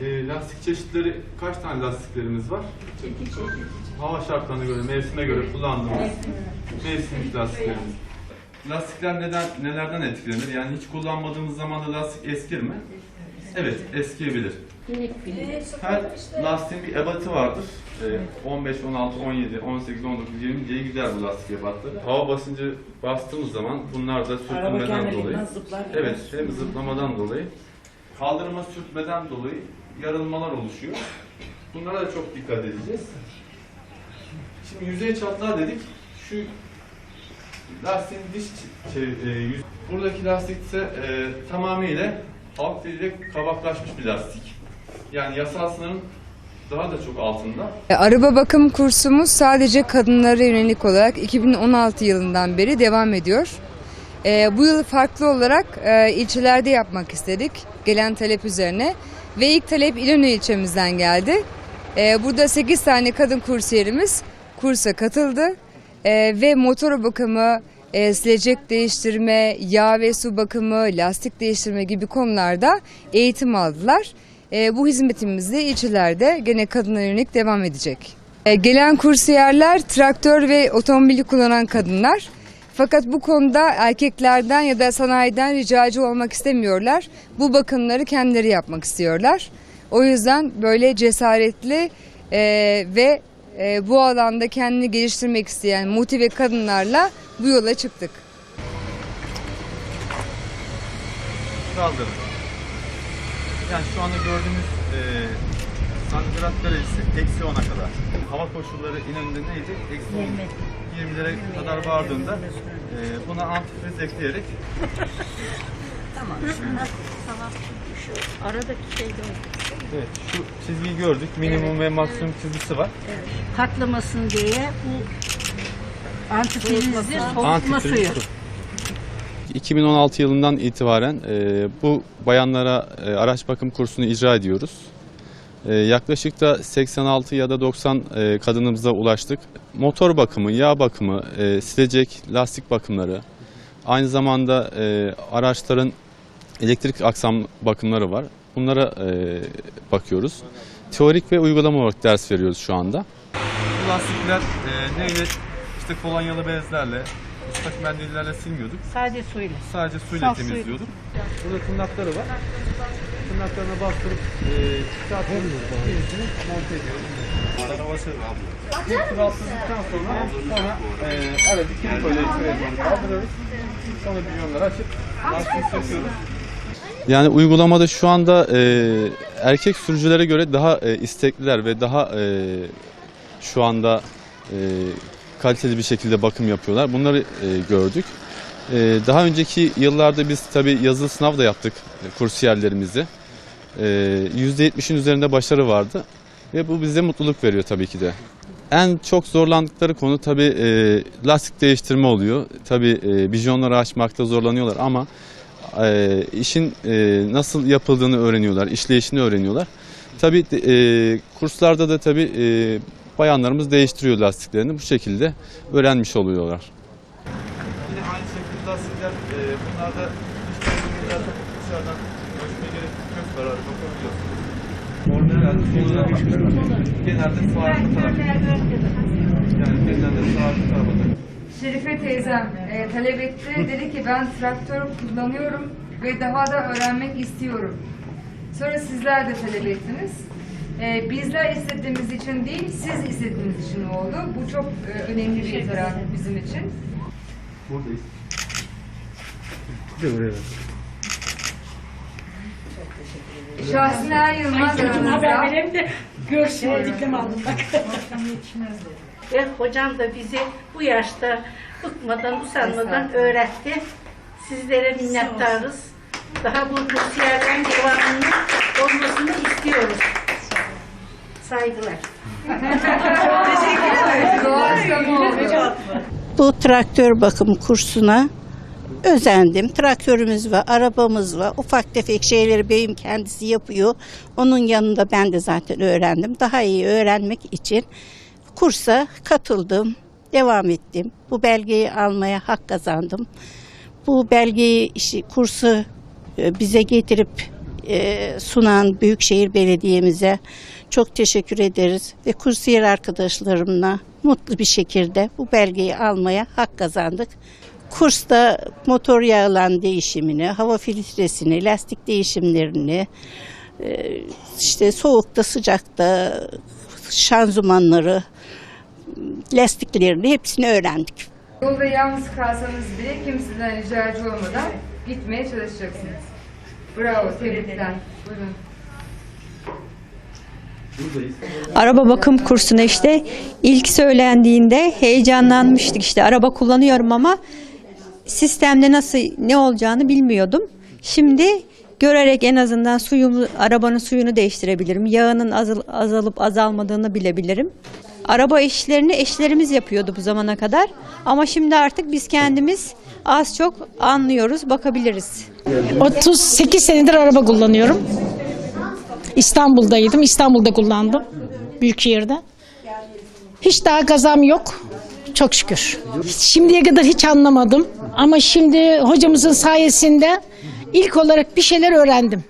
e, lastik çeşitleri kaç tane lastiklerimiz var? Hava şartlarına göre, mevsime göre kullandığımız mevsimlik lastiklerimiz. Lastikler neden nelerden etkilenir? Yani hiç kullanmadığımız zaman da lastik eskir mi? Evet, eskiyebilir. Her lastiğin bir ebatı vardır. Ee, 15, 16, 17, 18, 19, 20 diye gider bu lastik ebatları. Hava basıncı bastığımız zaman bunlar da sürtünmeden dolayı. Evet, hem zıplamadan dolayı, kaldırma sürtmeden dolayı yarılmalar oluşuyor. Bunlara da çok dikkat edeceğiz. Şimdi yüzey çatlağı dedik. Şu lastiğin diş şey, e, yüz- buradaki lastik ise e, tamamıyla halk diliyle kabaklaşmış bir lastik. Yani yasal sınırın daha da çok altında. E, Araba bakım kursumuz sadece kadınlara yönelik olarak 2016 yılından beri devam ediyor. E, bu yıl farklı olarak e, ilçelerde yapmak istedik gelen talep üzerine ve ilk talep İnönü ilçemizden geldi. E, burada 8 tane kadın kursiyerimiz kursa katıldı E, ve motor bakımı, e, silecek değiştirme, yağ ve su bakımı, lastik değiştirme gibi konularda eğitim aldılar. E, bu hizmetimiz de ilçelerde gene kadına yönelik devam edecek. E, gelen kursiyerler traktör ve otomobili kullanan kadınlar. Fakat bu konuda erkeklerden ya da sanayiden ricacı olmak istemiyorlar. Bu bakımları kendileri yapmak istiyorlar. O yüzden böyle cesaretli e, ve e, bu alanda kendini geliştirmek isteyen motive kadınlarla bu yola çıktık. Kaldırın. Yani şu anda gördüğümüz e, santigrat derecesi eksi 10'a kadar. Hava koşulları İnönü'nde neydi? Eksi 10, 20'lere kadar vardığında e, buna antifriz ekleyerek Aradaki şey de o. evet, şu çizgiyi gördük. Minimum ve maksimum çizgisi var. Patlamasın diye bu antifrizdir soğutma Antifriz suyu. su. 2016 yılından itibaren e, bu bayanlara e, araç bakım kursunu icra ediyoruz. E, yaklaşık da 86 ya da 90 e, kadınımıza ulaştık. Motor bakımı, yağ bakımı, e, silecek, lastik bakımları, aynı zamanda e, araçların elektrik aksam bakımları var. Bunlara bakıyoruz. Teorik ve uygulama olarak ders veriyoruz şu anda. Bu lastikler neyle işte kolonyalı bezlerle, ıslak mendillerle silmiyorduk. Sadece suyla. Sadece suyla Saf temizliyorduk. Burada tırnakları var. Tırnaklarına bastırıp e, çıkartıyoruz. Yenisini monte ediyoruz. Bir tur atladıktan sonra sonra e, aracı kilit böyle şuraya doğru kaldırıyoruz. Sonra biyonları açıp lastiği söküyoruz. Yani uygulamada şu anda e, erkek sürücülere göre daha e, istekliler ve daha e, şu anda e, kaliteli bir şekilde bakım yapıyorlar. Bunları e, gördük. E, daha önceki yıllarda biz tabi yazılı sınav da yaptık e, kursiyerlerimizi. E, %70'in üzerinde başarı vardı ve bu bize mutluluk veriyor tabii ki de. En çok zorlandıkları konu tabi lastik değiştirme oluyor. Tabi e, bijonları açmakta zorlanıyorlar ama e, işin e, nasıl yapıldığını öğreniyorlar, işleyişini öğreniyorlar. Tabi kurslarda da tabi bayanlarımız değiştiriyor lastiklerini bu şekilde öğrenmiş oluyorlar. Yine aynı şekilde lastikler e, bunlarda dışarıdan dışarıdan ölçmeye gerek yok kararı bakabiliyorsunuz. Orijinal genelde sağ arka taraf. Yani genelde sağ arka tarafa Şerife teyzem e, talep etti. Dedi ki ben traktör kullanıyorum ve daha da öğrenmek istiyorum. Sonra sizler de talep ettiniz. E, bizler istediğimiz için değil, siz istediğiniz için oldu. Bu çok e, önemli bir itiraz bizim için. Buradayız. Şahsiner Yılmaz Haber aramızda. de görsün diplom aldım bak. Ve hocam da bizi bu yaşta bıkmadan, usanmadan öğretti. Sizlere minnettarız. Daha bu kursiyerden devamının olmasını istiyoruz. Saygılar. Doğaçlama oldu. Bu traktör bakım kursuna özendim. Traktörümüz var, arabamız var. Ufak tefek şeyleri beyim kendisi yapıyor. Onun yanında ben de zaten öğrendim. Daha iyi öğrenmek için kursa katıldım. Devam ettim. Bu belgeyi almaya hak kazandım. Bu belgeyi işi, kursu e, bize getirip e, sunan Büyükşehir Belediye'mize çok teşekkür ederiz ve kursiyer arkadaşlarımla mutlu bir şekilde bu belgeyi almaya hak kazandık. Kursta motor yağlan değişimini, hava filtresini, lastik değişimlerini, e, işte soğukta sıcakta şanzımanları, lastiklerini hepsini öğrendik. Yolda yalnız kalsanız bile kimseden ricacı olmadan gitmeye çalışacaksınız. Bravo. Araba bakım kursuna işte ilk söylendiğinde heyecanlanmıştık işte araba kullanıyorum ama sistemde nasıl ne olacağını bilmiyordum. Şimdi görerek en azından suyumu arabanın suyunu değiştirebilirim. Yağının azal- azalıp azalmadığını bilebilirim. Araba işlerini eşlerimiz yapıyordu bu zamana kadar ama şimdi artık biz kendimiz az çok anlıyoruz, bakabiliriz. 38 senedir araba kullanıyorum. İstanbul'daydım. İstanbul'da kullandım. Büyükşehir'de. Hiç daha gazam yok. Çok şükür. Şimdiye kadar hiç anlamadım. Ama şimdi hocamızın sayesinde ilk olarak bir şeyler öğrendim.